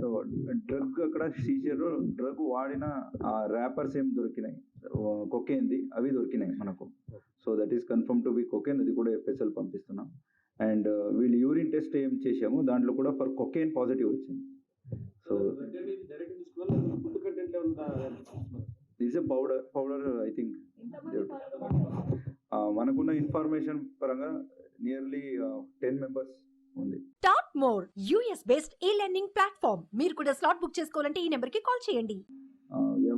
So drug అక్కడ seizure drug వాడిన ఆ ర్యాపర్స్ ఏం దొరికినాయి. కొకేన్ది అవి దొరికినాయి మనకు. So that is confirm to be cocaine అది కూడా ఎఫ్ఎస్ఎల్ పంపిస్తున్నాం. అండ్ వీళ్ళు యూరిన్ టెస్ట్ ఏం చేసాము దాంట్లో కూడా ఫర్ కొకేన్ పాజిటివ్ వచ్చింది. So this a powder powder I think మనకున్న ఇన్ఫర్మేషన్ పరంగా నియర్లీ టెన్ మెంబర్స్ ఉంది. టాప్ మోర్ యూఎస్ బేస్డ్ ఈ లెర్నింగ్ ప్లాట్ఫామ్ మీరు కూడా స్లాట్ బుక్ చేసుకోవాలంటే ఈ నెంబర్కి కాల్ చేయండి.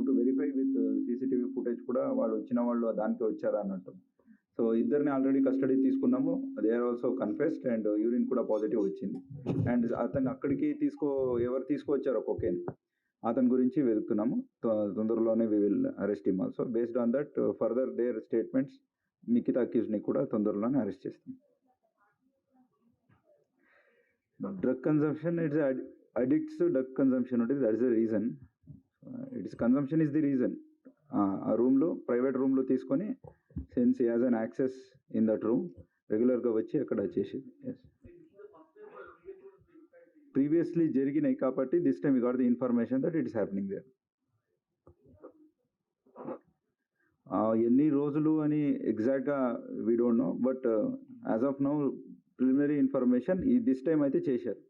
To verify with CCTV footage కూడా వాళ్ళు వచ్చిన వాళ్ళు దానికి వచ్చారా అన్నట్టు. సో ఇద్దరిని ఆల్రెడీ కస్టడీ తీసుకున్నాము. They are also confessed and urine కూడా పాజిటివ్ వచ్చింది. అండ్ అతను అక్కడికి తీసుకో ఎవరు తీసుకొచ్చారో కొకేన్ అతని గురించి వెతుకుతున్నాము. తొందరలోనే we will arrest him also based on that further their statements మిగతా అక్యూజ్ని కూడా తొందరలోనే అరెస్ట్ చేస్తాం. Drug consumption it's addicts drug consumption ఉంటుంది that is the reason it's consumption is the reason ఆ రూమ్లో ప్రైవేట్ రూమ్లో తీసుకొని sense as an access in that room రెగ్యులర్గా వచ్చి అక్కడ చేసేది. ఎస్ ప్రీవియస్లీ జరిగినాయి కాబట్టి this time got the information that it's happening there ఎన్ని రోజులు అని ఎగ్జాక్ట్గా we don't know but as of now preliminary information ఈ దిస్ టైం అయితే చేశారు.